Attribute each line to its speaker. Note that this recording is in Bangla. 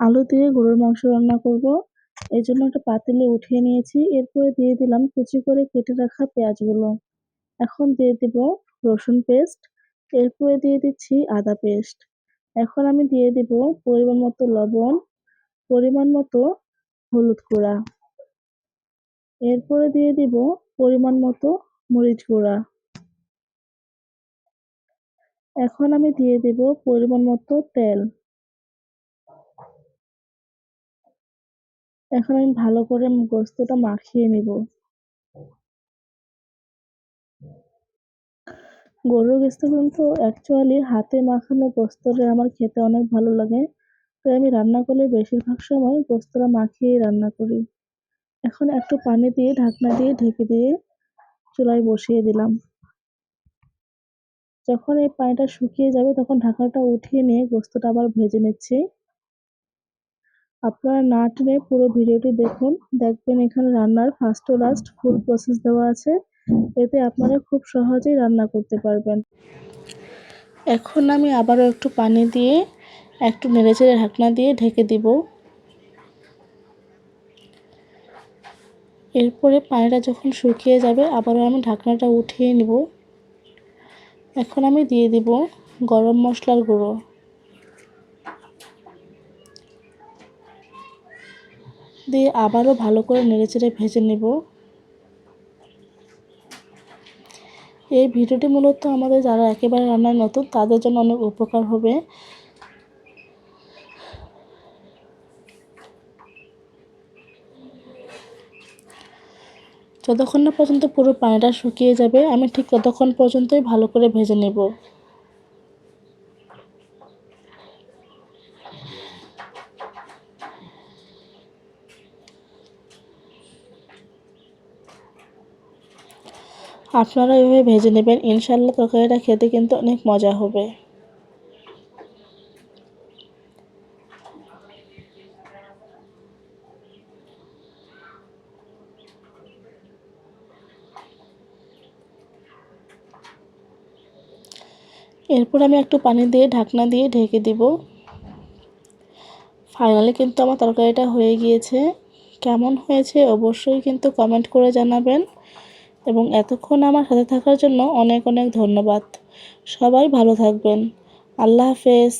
Speaker 1: আলু দিয়ে গরুর মাংস রান্না করব। এই জন্য একটা পাতিলে উঠিয়ে নিয়েছি। এরপরে দিয়ে দিলাম কুচি করে কেটে রাখা পেঁয়াজগুলো। এখন দিয়ে দিব রসুন পেস্ট। এরপরে দিয়ে দিচ্ছি আদা পেস্ট। এখন আমি দিয়ে দিব পরিমাণ মতো লবণ, পরিমাণ মতো হলুদ গুঁড়া। এরপরে দিয়ে দিব পরিমাণ মতো মরিচ গুঁড়া। এখন আমি দিয়ে দিব পরিমাণ মতো তেল। এখন আমি ভালো করে গোস্তটা মাখিয়ে নিব। গরুর গোস্ত কিন্তু অ্যাকচুয়ালি হাতে মাখানো গোস্তটা আমার খেতে অনেক ভালো লাগে, তাই আমি রান্না করলে বেশিরভাগ সময় গোস্তটা মাখিয়েই রান্না করি। এখন একটু পানি দিয়ে, ঢাকনা দিয়ে ঢেকে দিয়ে চুলায় বসিয়ে দিলাম। যখন এই পানিটা শুকিয়ে যাবে, তখন ঢাকনাটা উঠিয়ে নিয়ে গোস্তটা আবার ভেজে নিচ্ছি। আপনারা না টেনে পুরো ভিডিওটি দেখুন। দেখবেন এখানে রান্নার first to last full process দেওয়া আছে। এতে আপনারা খুব সহজেই রান্না করতে পারবেন। এখন আমি আবারও একটু পানি দিয়ে, একটু নেড়েচেড়ে ঢাকনা দিয়ে ঢেকে দিব। এরপরে পানিটা যখন শুকিয়ে যাবে, আবারও আমি ঢাকনাটা উঠিয়ে নিব। এখন আমি দিয়ে দিব গরম মশলার গুঁড়ো। দিয়ে আবারও ভালো করে নেড়েচেড়ে ভেজে নেব। এই ভিডিওটি মূলত আমাদের যারা একেবারে রান্নায় নতুন, তাদের জন্য অনেক উপকার হবে। যতক্ষণ না পর্যন্ত পুরো পানিটা শুকিয়ে যাবে, আমি ঠিক ততক্ষণ পর্যন্তই ভালো করে ভেজে নেব। আপনারা এভাবে ভেজে নেবেন। ইনশাল্লাহ তরকারিটা খেতে কিন্তু অনেক মজা হবে। এরপর আমি একটু পানি দিয়ে ঢাকনা দিয়ে ঢেকে দিব। ফাইনালি কিন্তু আমার তরকারিটা হয়ে গিয়েছে। কেমন হয়েছে অবশ্যই কিন্তু কমেন্ট করে জানাবেন। এবং এতক্ষণ আমার সাথে থাকার জন্য অনেক অনেক ধন্যবাদ। সবাই ভালো থাকবেন। আল্লাহ হাফেজ।